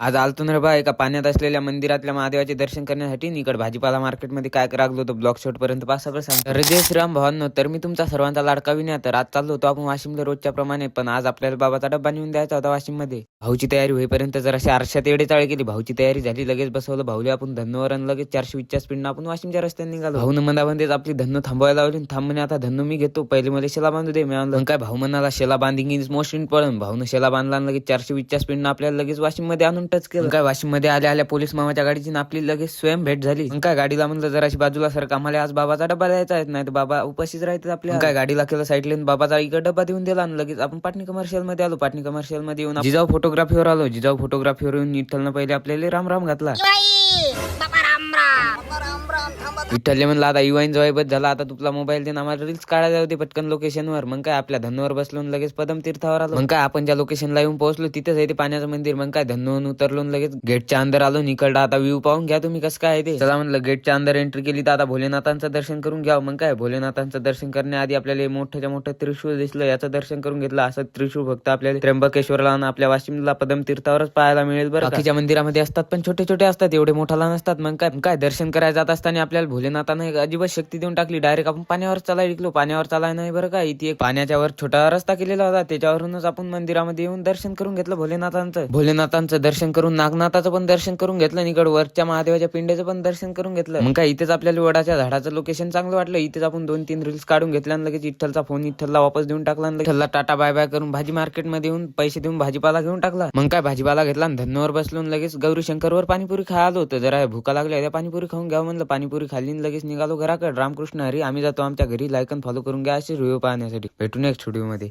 आज आलतो ना रे बा एका पाण्यात असलेल्या मंदिरातल्या महादेवाचे दर्शन करण्यासाठी निकड भाजीपाला मार्केटमध्ये काय लागलो होतो ब्लॉक शॉट पर्यंत पास सगळं सांग तर जय श्रीराम भावांनो तर मी तुमचा सर्वांचा लाडका विनय तर आज चाललो होतो आपण वाशिमला रोजच्या प्रमाणे पण आज आपल्याला बाबाचा डब्बा नेऊन द्यायचा होता वाशिममध्ये. भाऊची तयारी होईपर्यंत जर अशा आरशात एवढे चाळे केली. भाऊची तयारी झाली लगेच बसवलं. भाऊले आपण धन्नोवर आणि लगेच चारशे वीसच्या स्पीडनं आपण वाशिमच्या रस्त्याने निघालो. भाऊ म्हणतेच आपली धन्न थांबवायला लावली थांब म्हणे आता धन्न मी घेतो. पहिले मला शेला बांधू दे. मी काय भाऊ म्हणाला शेला बांधिंग इज मोस्ट इम्पॉर्टंट भाऊनं शेला बांधला आणि लगेच चारशे वीसच्या स्पीडनं आपल्याला लगेच वाशिममध्ये आणून टच केलं. काय वाशिममध्ये आल्या आल्या पोलीस मामाच्या गाडीची आपली लगेच स्वयं भेट झाली. काय गाडीला म्हणलं जराशी बाजूला सर आम्हाला आज बाबाचा डबा द्यायचा आहे? नाही तर बाबा उपाशीच राहते आपल्या. काय गाडीला केलं साईडला बाबाचा इकडे डबा देऊन दिला आणि लगेच आपण पाटणी कमर्शियलमध्ये आलो. पाटणी कमर्शियलमध्ये येऊन जिजाऊ फोटोग्राफीवर आलो. जिजाऊ फोटोग्राफीवर येऊन विठ्ठलनं पहिले आपल्याला राम राम घातला. बापा राम राम विठ्ठलले म्हणलं आता युवाईन जवळ झाला आता तुला मोबाईल देऊन आम्हाला रील्स काढायला होते पटकन लोकेशनवर मग काय आपल्या धन्नोवर बसलो लगेच पदम तीर्थावर आलो. मग काय आपण ज्या लोकेशनला येऊन पोहोचलो तिथेच आहे ते पाण्याचं मंदिर. मग काय धन्नोहून उतरलो लगेच गेटच्या अंदर आलो. निकडा आता व्ह्यू पाहून घ्या तुम्ही कसं काय ते. चला म्हणलं गेटच्या अंदर एंट्री केली तर आता भोलेनाथांचं दर्शन करून घ्या मग काय भोलेनाथांचं दर्शन करण्याआधी आपल्याला मोठ्याच्या मोठं त्रिशूळ दिसलं. याचं दर्शन करून घेतलं. असं त्रिशूळ फक्त आपल्याला त्र्यंबकेश्वरला आणि आपल्या वाशिमला पदम तीर्थावरच पाहायला मिळेल बरं बाकीच्या मंदिरामध्ये असतात पण छोटे छोटे असतात. एवढे मोठाला लहान असतात. मग काय काय दर्शन करायला जात असताना आपल्याला भोलेनाथानं एक अजिबात शक्ती देऊन टाकली. डायरेक्ट आपण पाण्यावर चालायला विकलो पाण्यावर चालाय नाही बरं का. इथे एक पाण्याच्या वर छोटा रस्ता केलेला होता. त्याच्यावरूनच आपण मंदिरामध्ये येऊन दर्शन करून घेतलं भोलेनाथांचं. भोलेनाथांचं दर्शन करून नागनाथाचं पण दर्शन करून घेतलं. निकड वरच्या महादेवाच्या पिंड्याचं पण दर्शन करून घेतलं. मग काय इथेच आपल्याला वडाच्या झाडाचं लोकेशन चांगलं वाटलं. इथेच आपण दोन तीन रील्स काढून घेतल्या आणि लगेच इठ्ठलचा फोन इठ्ठलला वापस देऊन टाकला आणि टाटा बाय बाय करून भाजी मार्केटमध्ये येऊन पैसे देऊन भाजीपाला घेऊन टाकला. मग काय भाजीपाला घेतला आणि बसलून लगेच गौरी शंकरवर पाणीपुरी खायला होतं. जरा भूका लागल्या त्या पाणीपुरी खाऊन घ्या म्हणलं पाणीपुरी खाली लगेच निघालो घराकडे. रामकृष्ण हरी आम्ही जातो आमच्या घरी. लाईक आणि फॉलो करून घ्या असे व्हिडिओ पाहण्यासाठी. भेटू एक व्हिडिओमध्ये.